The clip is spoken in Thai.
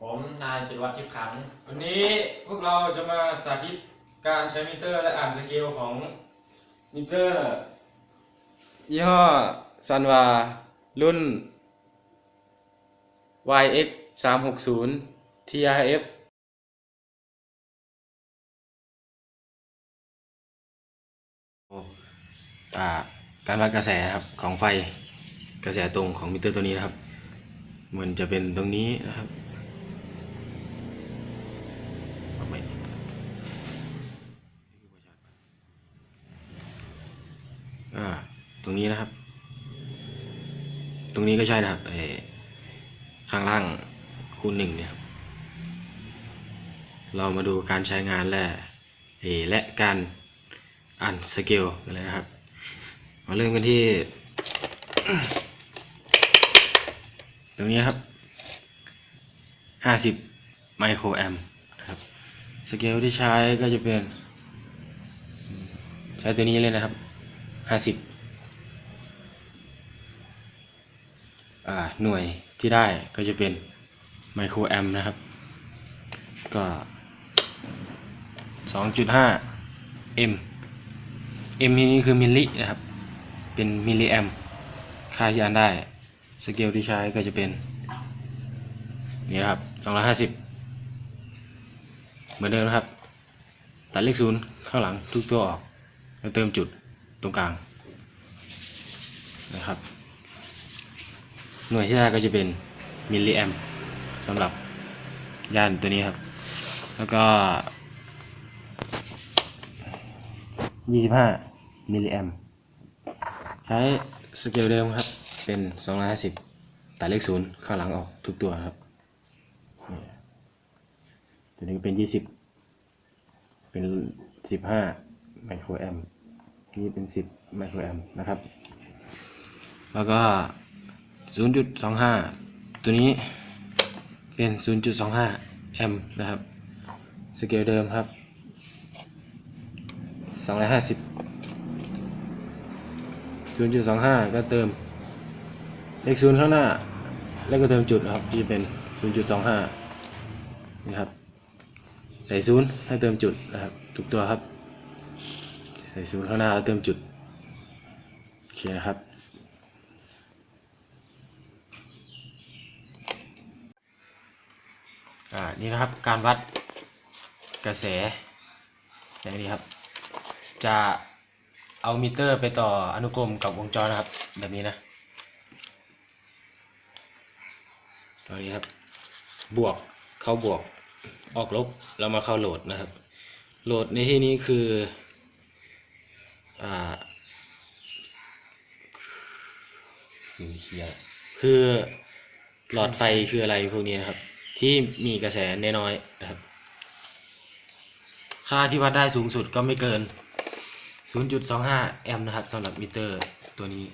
ผมนายจุดวัดทิพย์ขันวันนี้พวกเราจะมาสาธิตการใช้มิเตอร์และอ่านสเกลของมิเตอร์ ยี่ห้อซันวา รุ่น YX 360 TRF อ่าการวัดกระแสนะครับของไฟกระแสตรงของมิเตอร์ตัวนี้นะครับ มันจะเป็นตรงนี้นะครับเอาใหม่ อ่า ตรงนี้นะครับ ตรงนี้ก็ใช่นะครับเออข้างล่างคูณหนึ่งเนี่ย เรามาดูการใช้งานและเอและการอ่านสเกลกันเลยนะครับ มาเริ่มกันที่ ตรงนี้ครับห้าสิบไมโครแอมนะครับ สเกลที่ใช้ก็จะเป็น ใช้ตัวนี้เลยนะครับ ห้าสิบหน่วยที่ได้ก็จะเป็นไมโครแอมนะครับ ก็สองจุดห้า m m ที่นี้คือมิลลินะครับ เป็นมิลลิแอมค่าที่อ่านได้ สเกลที่ใช้ก็จะเป็น นี่นะครับสองร้อยห้าสิบเหมือนเดิมนะครับ ตัดเลขศูนย์ข้างหลังทุกตัวออกแล้วเติมจุด ตรงกลางนะครับ หน่วยที่ได้ก็จะเป็นมิลลิแอมสำหรับย่านตัวนี้ครับ แล้วก็ยี่สิบห้ามิลลิแอมใช้สเกลเดิมครับ เป็นสองร้อยห้าสิบตัดเลขศูนย์ข้างหลังออกทุกตัวครับนี่ตัวนี้ก็เป็นยี่สิบเป็นสิบห้าไมโครแอมป์ นี่เป็นสิบไมโครแอมป์นะครับ แล้วก็ศูนย์จุดสองห้าตัวนี้เป็นศูนย์จุดสองห้าแอมป์นะครับ สเกลเดิมครับสองร้อยห้าสิบศูนย์จุดสองห้าก็เติมเลขศูนย์ข้างหน้า แล้วก็เติมจุดนะครับที่เป็นศูนย์จุดสองห้านี่ครับ ใส่ศูนย์ให้เติมจุดนะครับ ทุกตัวครับ ใส่ศูนย์ข้างหน้าแล้วเติมจุด โอเคนะครับ อ่า นี่นะครับการวัดกระแส อย่างนี้ครับ จะเอามิเตอร์ไปต่ออนุกรมกับวงจรนะครับ แบบนี้นะตรงนี้ครับ บวกเข้าบวกออกลบแล้วมาเข้าโหลดนะครับ โหลดในที่นี้คือ คือเหี้ยคือหลอดไฟคืออะไรพวกนี้นะครับ ที่มีกระแสน้อยๆนะครับ ค่าที่วัดได้สูงสุดก็ไม่เกิน 0.25 แอมป์นะครับสำหรับมิเตอร์ตัวนี้